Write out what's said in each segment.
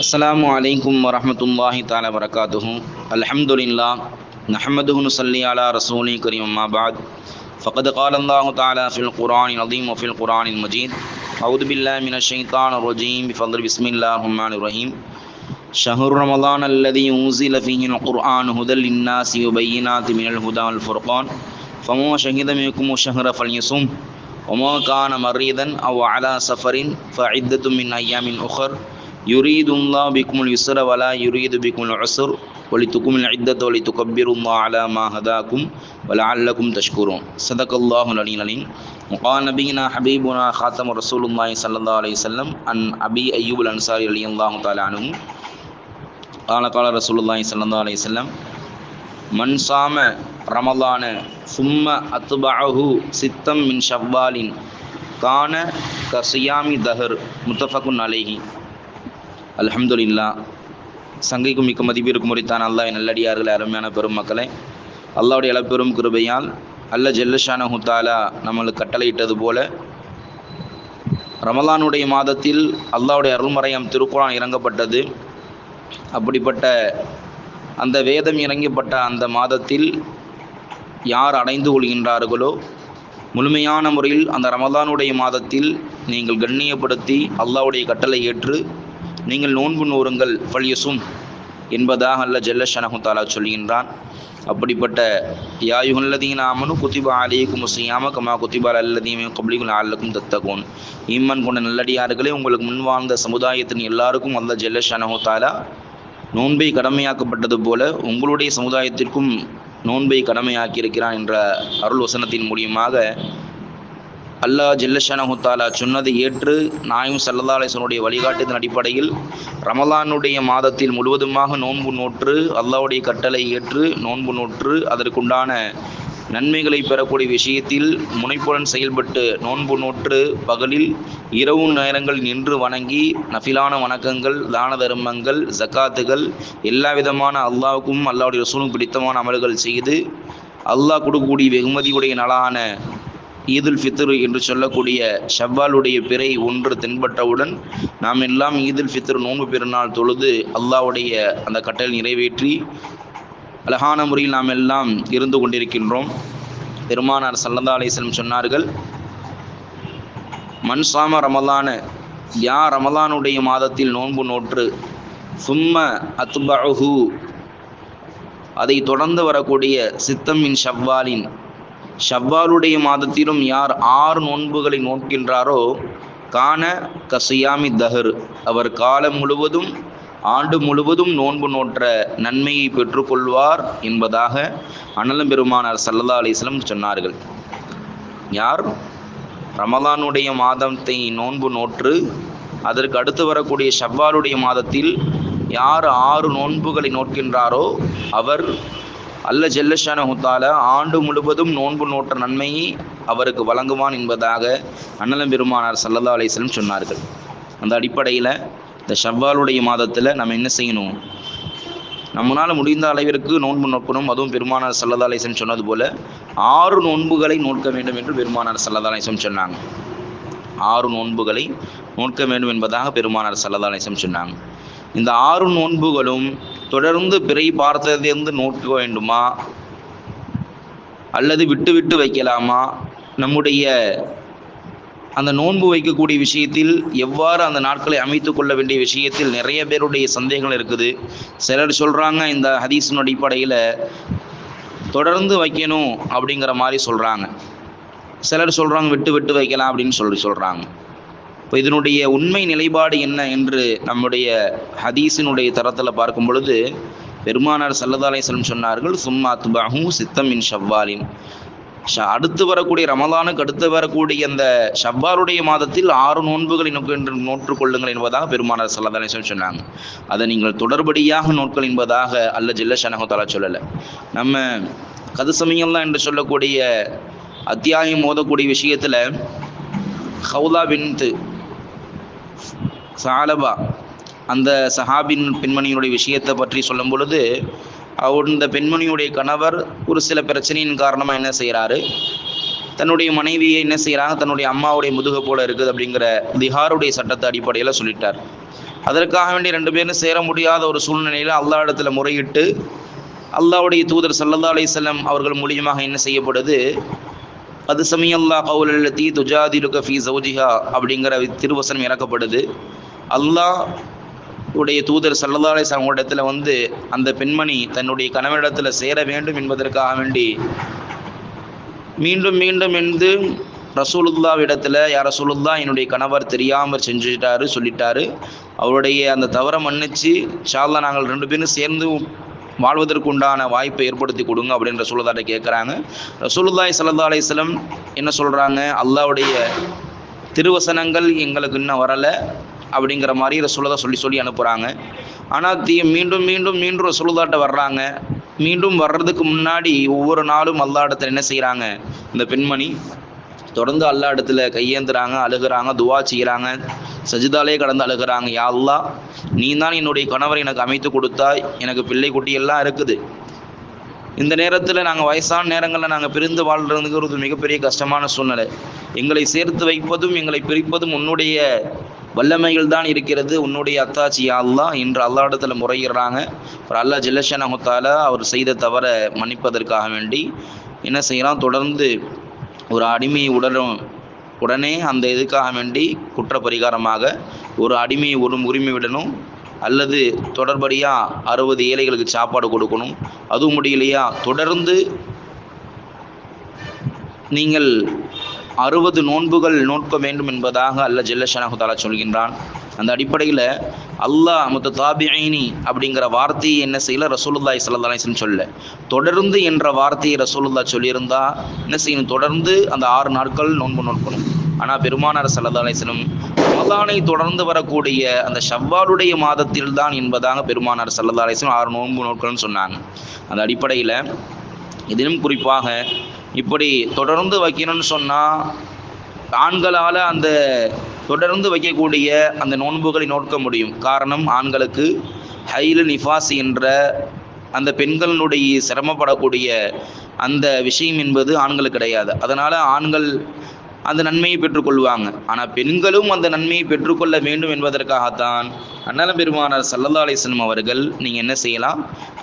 السلام عليكم ورحمة الله تعالى وبركاته. الحمد لله نحمده نصلي على رسوله كريم ما بعد. فقد قال الله تعالى في القرآن العظيم وفي القرآن المجيد أعوذ بالله من الشيطان الرجيم. بفضل بسم الله الرحمن الرحيم. شهر رمضان الذي أنزل فيه القرآن هدى للناس وبينات من الهدى والفرقان. فمن شهد منكم الشهر فليصم. وما كان مريضا أو على سفر فعدة من أيام أخر. يريد الله بكم اليسر ولا يريد بكم العسر ولتكم العدة ولتكبروا الله على ما هداكم ولعلكم تشكرون. صدق الله العلي العليم وقال نبينا حبيبنا خاتم رسول الله صلى الله عليه وسلم عن أبي أيوب الأنصاري رضي الله تعالى عنه. قال قال رسول الله صلى الله عليه وسلم من صام رمضان ثم أتبعه ستا من شوال كان كصيام دهر متفق عليه. அலமதுல்லா சங்கைக்கும் மிக்க மதிப்பிற்கு முறைத்தான் அல்லாஹ் நல்லடியார்களே அருமையான பெருமக்களே அல்லாவுடைய இளப்பெரும் கிருபையால் அல்ல ஜெல்லஷான ஹுத்தாலா நம்மளுக்கு கட்டளையிட்டது போல ரமலானுடைய மாதத்தில் அல்லாவுடைய அருள்மறையம் திருக்குறான் இறங்கப்பட்டது. அப்படிப்பட்ட அந்த வேதம் இறங்கப்பட்ட அந்த மாதத்தில் யார் அடைந்து கொள்கின்றார்களோ முழுமையான முறையில் அந்த ரமதானுடைய மாதத்தில் நீங்கள் கண்ணியப்படுத்தி அல்லாவுடைய கட்டளை ஏற்று நீங்கள் நோன்பு நூறுங்கள் பழியசும் என்பதாக அல்ல ஜல்லஷனஹு தாலா சொல்கின்றான். அப்படிப்பட்ட யாயுகல்லதீன் ஆமனு குத்திபா அலிக்கும் முசியாம கமா குத்திபால் அல்லதீமே கபலிகுல் ஆளுக்கும் தத்தகோன். ஈமன் கொண்ட நல்லடியார்களே உங்களுக்கு முன் வாழ்ந்த சமுதாயத்தின் எல்லாருக்கும் அல்ல ஜல்லஷனஹு தாலா நோன்பை கடமையாக்கப்பட்டது போல உங்களுடைய சமுதாயத்திற்கும் நோன்பை கடமையாக்கியிருக்கிறான் என்ற அருள் வசனத்தின் மூலியமாக அல்லாஹ் ஜெல்லஷனஹுத்தாலா சொன்னதை ஏற்று நாயும் சல்லல்லா அலிசனுடைய அடிப்படையில் ரமலானுடைய மாதத்தில் முழுவதுமாக நோன்பு நோற்று அல்லாவுடைய கட்டளை ஏற்று நோன்பு நோற்று அதற்குண்டான நன்மைகளை பெறக்கூடிய விஷயத்தில் முனைப்புடன் செயல்பட்டு நோன்பு நோற்று பகலில் இரவு நேரங்கள் நின்று வணங்கி நஃபிலான வணக்கங்கள் தான தர்மங்கள் ஜக்காத்துகள் எல்லா விதமான அல்லாவுக்கும் அல்லாவுடைய ரசூலும் பிடித்தமான அமல்கள் செய்து அல்லாஹ் கொடுக்கக்கூடிய வெகுமதியுடைய நலான ஈதுல் ஃபித்ரு என்று சொல்லக்கூடிய ஷவ்வாலுடைய பிறை ஒன்று தென்பட்டவுடன் நாம் எல்லாம் ஈதுல் ஃபித்ரு நோன்பு பெருநாள் தொழுது அல்லாவுடைய அந்த கட்டளை நிறைவேற்றி அழகான முறையில் நாம் எல்லாம் இருந்து கொண்டிருக்கின்றோம். பெருமானார் சல்லந்தா அலிஸ்லம் சொன்னார்கள் மன்சாம ரமலான யா ரமலானுடைய மாதத்தில் நோன்பு நோற்று. சும்ம அத்பஹு அதை தொடர்ந்து வரக்கூடிய சித்தம் இன் ஷவ்வாலின் ஷவ்வாலுடைய மாதத்திலும் யார் ஆறு நோன்புகளை நோக்கின்றாரோ காண கசியாமி தஹர். அவர் காலம் முழுவதும் ஆண்டு முழுவதும் நோன்பு நோற்ற நன்மையை பெற்றுக்கொள்வார் என்பதாக அனலம் பெருமானார் சல்லல்லா அலிஸ்லம் சொன்னார்கள். யார்? ரமலானுடைய மாதத்தை நோன்பு நோற்று அதற்கு அடுத்து வரக்கூடிய ஷவ்வாலுடைய மாதத்தில் யார் ஆறு நோன்புகளை நோக்கின்றாரோ அவர் அல்ல ஜெல்லஷான ஹுத்தால ஆண்டு முழுவதும் நோன்பு நோற்ற நன்மையை அவருக்கு வழங்குவான் என்பதாக அண்ணலம் பெருமானார் சல்லதா அலிஸ்லம் சொன்னார்கள். அந்த அடிப்படையில் இந்த ஷவ்வாலுடைய மாதத்தில் நம்ம என்ன செய்யணும்? நம்மளால் முடிந்த அளவிற்கு நோன்பு நோக்கணும். அதுவும் பெருமானார் சல்லதா அலிசன் சொன்னது போல ஆறு நோன்புகளை நோக்க வேண்டும் என்று பெருமானார் சல்லதா அலிசம் சொன்னாங்க. ஆறு நோன்புகளை நோக்க வேண்டும் என்பதாக பெருமானார் சல்லதா அலிசம் சொன்னாங்க. இந்த ஆறு நோன்புகளும் தொடர்ந்து பிறை பார்த்ததிலிருந்து நோக்க வேண்டுமா? அல்லது விட்டு விட்டு வைக்கலாமா? நம்முடைய அந்த நோன்பு வைக்கக்கூடிய விஷயத்தில் எவ்வாறு அந்த நாட்களை அமைத்து கொள்ள வேண்டிய விஷயத்தில் நிறைய பேருடைய சந்தேகங்கள் இருக்குது. சிலர் சொல்கிறாங்க இந்த ஹதீஸின் அடிப்படையில் தொடர்ந்து வைக்கணும் அப்படிங்கிற மாதிரி சொல்கிறாங்க சிலர் சொல்கிறாங்க விட்டு விட்டு வைக்கலாம் அப்படின்னு சொல்லி சொல்கிறாங்க இதனுடைய உண்மை நிலைப்பாடு என்ன என்று நம்முடைய ஹதீஸினுடைய தரத்தில் பார்க்கும் பொழுது பெருமானார் சல்லதாலேசலம் சொன்னார்கள் சும்மா துபாகும் சித்தம் இன் ஷவ்வாலின். அடுத்து வரக்கூடிய ரமலானுக்கு அடுத்து வரக்கூடிய அந்த ஷவ்வாருடைய மாதத்தில் ஆறு நோன்புகளை நோக்கு நோற்றுக்கொள்ளுங்கள் என்பதாக பெருமானார் சல்லதாலேசம் சொன்னாங்க. அதை நீங்கள் தொடர்படியாக நோட்கள் என்பதாக அல்ல ஜில்ல ஷனகத்தாலா சொல்லலை. நம்ம கது சமயம்லாம் என்று சொல்லக்கூடிய அத்தியாயம் மோதக்கூடிய விஷயத்தில் ஹவுலா பின்து சாலபா அந்த சஹாபின் பெண்மணியினுடைய விஷயத்தை பற்றி சொல்லும் பொழுது அவர் இந்த பெண்மணியுடைய கணவர் ஒரு சில பிரச்சனையின் காரணமாக என்ன செய்கிறாரு தன்னுடைய மனைவியை என்ன செய்கிறாங்க தன்னுடைய அம்மாவுடைய முதுகு போல இருக்குது அப்படிங்கிற திஹாருடைய சட்டத்தை அடிப்படையில் சொல்லிட்டார். அதற்காக வேண்டிய ரெண்டு பேரும் சேர முடியாத ஒரு சூழ்நிலையில் அல்லா இடத்துல முறையிட்டு அல்லாவுடைய தூதர் சல்லதா அலிசல்லம் அவர்கள் மூலியமாக என்ன செய்யப்படுது? அது சமியல்லா தீ துஜாதிலுக ஃபி சௌஜிஹா அப்படிங்கிற திருவசனம் இறக்கப்படுது. அல்லாஹ் உடைய தூதர் சல்லதாலை அலிஸ்லாம் வந்து அந்த பெண்மணி தன்னுடைய கணவனிடத்தில் சேர வேண்டும் என்பதற்காக வேண்டி மீண்டும் மீண்டும் என்று ரசூலுல்லாவிடத்தில் யார் ரசூலுல்லா என்னுடைய கணவர் தெரியாமல் செஞ்சுட்டாரு சொல்லிட்டாரு. அவருடைய அந்த தவறை மன்னிச்சு சாலா நாங்கள் ரெண்டு பேரும் சேர்ந்து வாழ்வதற்கு உண்டான வாய்ப்பை ஏற்படுத்தி கொடுங்க அப்படின்ற சொல்லுதாட்ட கேட்குறாங்க. ரசூலுல்லாய் சல்லா அலிஸ்லம் என்ன சொல்கிறாங்க அல்லாவுடைய திருவசனங்கள் எங்களுக்கு இன்னும் வரலை அப்படிங்கிற மாதிரி ரசூலதா சொல்லி சொல்லி அனுப்புகிறாங்க ஆனால் தீ மீண்டும் மீண்டும் மீண்டும் ரசூலுதாட்ட வர்றாங்க. மீண்டும் வர்றதுக்கு முன்னாடி ஒவ்வொரு நாளும் அல்லா என்ன செய்கிறாங்க இந்த பெண்மணி தொடர்ந்து அல்லா இடத்துல கையேந்துறாங்க அழுகிறாங்க துவா செய்கிறாங்க சஜிதாலே கடந்து அழுகிறாங்க. யாழ்லா நீ தான் என்னுடைய கணவர் எனக்கு அமைத்து கொடுத்தாய். எனக்கு பிள்ளை குட்டி எல்லாம் இருக்குது. இந்த நேரத்தில் நாங்கள் வயசான நேரங்களில் நாங்கள் பிரிந்து வாழ்றதுங்கிறது ஒரு மிகப்பெரிய கஷ்டமான சூழ்நிலை. எங்களை சேர்த்து வைப்பதும் எங்களை பிரிப்பதும் உன்னுடைய வல்லமைகள் தான் இருக்கிறது. உன்னுடைய அத்தாச்சி அல்லா இன்று அல்லா இடத்துல முறையிடுறாங்க. அப்புறம் அல்லா ஜில்லஷனஹுத்தால அவர் செய்த தவற மன்னிப்பதற்காக வேண்டி என்ன செய்யலாம் தொடர்ந்து ஒரு அடிமை உடனும் உடனே அந்த இதுக்காக வேண்டி குற்ற பரிகாரமாக ஒரு அடிமையை ஒரு உரிமை விடணும் அல்லது தொடர்படியாக அறுபது ஏழைகளுக்கு சாப்பாடு கொடுக்கணும். அதுவும் முடியலையா தொடர்ந்து நீங்கள் அறுபது நோன்புகள் நோக்க வேண்டும் என்பதாக அல்ல ஜெல்லஷனஹுதாலா சொல்கின்றான். அந்த அடிப்படையில் அல்லாஹ் முத்து தாபிஐனி அப்படிங்கிற வார்த்தையை என்ன செய்யல? ரசூலுல்லாய் சல்லாஹன் சொல்ல தொடர்ந்து என்ற வார்த்தையை ரசூலுல்லா சொல்லியிருந்தா என்ன செய்யணும்? தொடர்ந்து அந்த ஆறு நாட்கள் நோன்பு நோக்கணும். ஆனால் பெருமானார் சல்லா அலிஸ்லம் ரமதானை தொடர்ந்து வரக்கூடிய அந்த ஷவ்வாலுடைய மாதத்தில் தான் என்பதாக பெருமானார் சல்லா அலிஸ்லம் ஆறு நோன்பு நோக்கணும்னு சொன்னாங்க. அந்த அடிப்படையில் இதிலும் குறிப்பாக இப்படி தொடர்ந்து வைக்கணும்னு சொன்னால் ஆண்களால் அந்த தொடர்ந்து வைக்கக்கூடிய அந்த நோன்புகளை நோக்க முடியும். காரணம் ஆண்களுக்கு ஹைலு நிஃபாஸ் என்ற அந்த பெண்களுடைய சிரமப்படக்கூடிய அந்த விஷயம் என்பது ஆண்களுக்கு கிடையாது. அதனால் ஆண்கள் அந்த நன்மையை பெற்றுக்கொள்வாங்க. ஆனால் பெண்களும் அந்த நன்மையை பெற்றுக்கொள்ள வேண்டும் என்பதற்காகத்தான் அண்ணல பெருமானார் சல்லல்லா அலிஸ்லம் அவர்கள் நீங்கள் என்ன செய்யலாம்?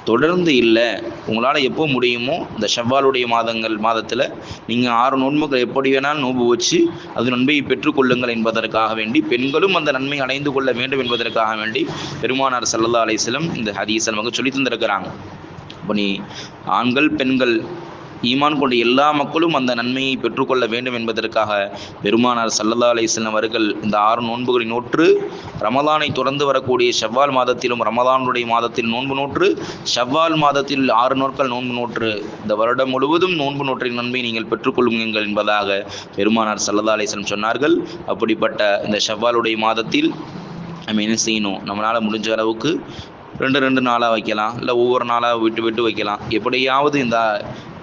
தொடர்ந்து இல்லை. உங்களால் எப்போ முடியுமோ இந்த செவ்வாலுடைய மாதங்கள் மாதத்தில் நீங்கள் ஆறு நோன்புகள் எப்படி வேணாலும் நோன்பு வச்சு அது நன்மையை பெற்றுக்கொள்ளுங்கள் என்பதற்காக வேண்டி பெண்களும் அந்த நன்மை அடைந்து கொள்ள வேண்டும் என்பதற்காக வேண்டி பெருமானார் சல்லல்லா அலிஸ்லம் இந்த ஹதீஸ் நமக்கு சொல்லி தந்திருக்கிறாங்க. இப்போ நீ ஆண்கள் பெண்கள் ஈமான் கொண்ட எல்லா மக்களும் அந்த நன்மையை பெற்றுக்கொள்ள வேண்டும் என்பதற்காக பெருமானார் சல்லல்லா அலிஸ்லாம் அவர்கள் இந்த ஆறு நோன்புகளை நோற்று ரமதானை தொடர்ந்து வரக்கூடிய செவ்வால் மாதத்திலும் ரமதானுடைய மாதத்தில் நோன்பு நோற்று செவ்வால் மாதத்தில் ஆறு நாட்கள் நோன்பு நோற்று. இந்த வருடம் முழுவதும் நோன்பு நோற்றின் நன்மை நீங்கள் பெற்றுக்கொள்ளுங்கள் என்பதாக பெருமானார் சல்லதா அலிஸ்லம் சொன்னார்கள். அப்படிப்பட்ட இந்த செவ்வாலுடைய மாதத்தில் நம்ம என்ன செய்யணும்? நம்மளால் முடிஞ்ச அளவுக்கு ரெண்டு ரெண்டு நாளாக வைக்கலாம். இல்லை ஒவ்வொரு நாளாக விட்டு விட்டு வைக்கலாம். எப்படியாவது இந்த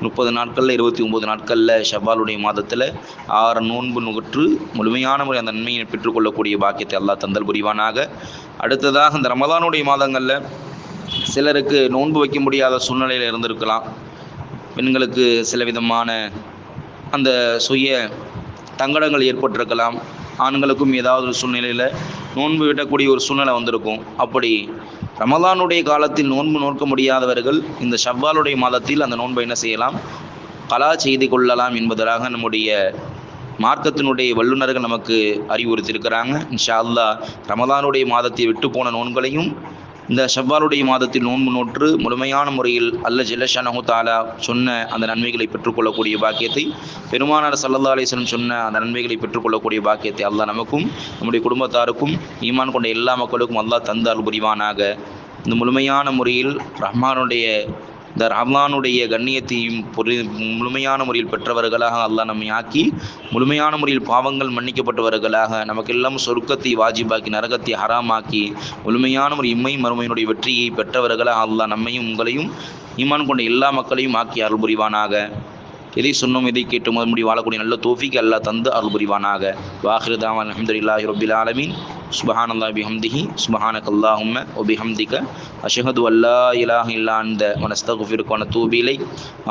முப்பது நாட்களில் இருபத்தி ஒம்பது நாட்களில் ஷவ்வாலுடைய மாதத்தில் ஆறு நோன்பு நுகற்று முழுமையான முறை அந்த நன்மையை பெற்றுக்கொள்ளக்கூடிய பாக்கியத்தை அல்லாஹ் தந்தல் புரிவானாக. அடுத்ததாக இந்த ரமதானுடைய மாதங்களில் சிலருக்கு நோன்பு வைக்க முடியாத சூழ்நிலையில் இருந்திருக்கலாம். பெண்களுக்கு சில விதமான அந்த சுய தங்கடங்கள் ஏற்பட்டிருக்கலாம். ஆண்களுக்கும் ஏதாவது ஒரு சூழ்நிலையில் நோன்பு விடக்கூடிய ஒரு சூழ்நிலை வந்திருக்கும். அப்படி ரமலானுடைய காலத்தில் நோன்பு நோக்க முடியாதவர்கள் இந்த ஷவ்வாலுடைய மாதத்தில் அந்த நோன்பை என்ன செய்யலாம்? கலா செய்து கொள்ளலாம் என்பதற்காக நம்முடைய மார்க்கத்தினுடைய வல்லுநர்கள் நமக்கு அறிவுறுத்தியிருக்கிறாங்க. இன்ஷா அல்லா ரமலானுடைய மாதத்தை விட்டு போன நோன்களையும் இந்த ஷவ்வாலுடைய மாதத்தில் நோன்பு நோற்று முழுமையான முறையில் அல்ல ஜெல்லஷானஹு தாலா சொன்ன அந்த நன்மைகளை பெற்றுக்கொள்ளக்கூடிய பாக்கியத்தை பெருமானார் சல்லா அலிஸ்லம் சொன்ன அந்த நன்மைகளை பெற்றுக்கொள்ளக்கூடிய பாக்கியத்தை அல்லாஹ் நமக்கும் நம்முடைய குடும்பத்தாருக்கும் ஈமான் கொண்ட எல்லா மக்களுக்கும் அல்லாஹ் தந்தால் புரிவானாக. இந்த முழுமையான முறையில் ரஹ்மானுடைய இந்த ரஹ்மானுடைய கண்ணியத்தையும் முழுமையான முறையில் பெற்றவர்களாக அல்லாஹ் நம்மை ஆக்கி முழுமையான முறையில் பாவங்கள் மன்னிக்கப்பட்டவர்களாக நமக்கெல்லாம் சொர்க்கத்தை வாஜிபாக்கி நரகத்தை ஹராமாக்கி முழுமையான முறை இம்மை மறுமையினுடைய வெற்றியை பெற்றவர்களாக அல்லாஹ் நம்மையும் உங்களையும் ஈமான் கொண்ட எல்லா மக்களையும் ஆக்கி அருள் புரிவானாக. எதை சொன்னோம் எதை கேட்டு முதல் முடி வாழக்கூடிய நல்ல தோஃபிக்கு அல்லாஹ் தந்து அருள் புரிவானாக. வாஹிருதாம் அலமதுல்லாஹி ரபில் ஆலமீன். سبحان الله بحمده سبحانك اللهم وبحمدك أشهد أن لا إله إلا أنت ونستغفرك ونتوب إليك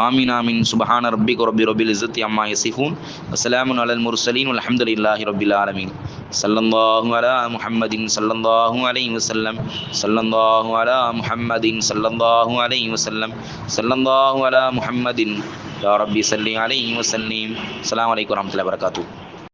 آمين آمين سبحان ربك رب رب العزة عما يصفون وسلام على المرسلين والحمد لله رب العالمين صلى الله على محمد صلى الله عليه وسلم صلى الله على محمد صلى الله عليه وسلم صلى الله على محمد يا ربي صل عليه وسلم السلام عليكم ورحمة الله وبركاته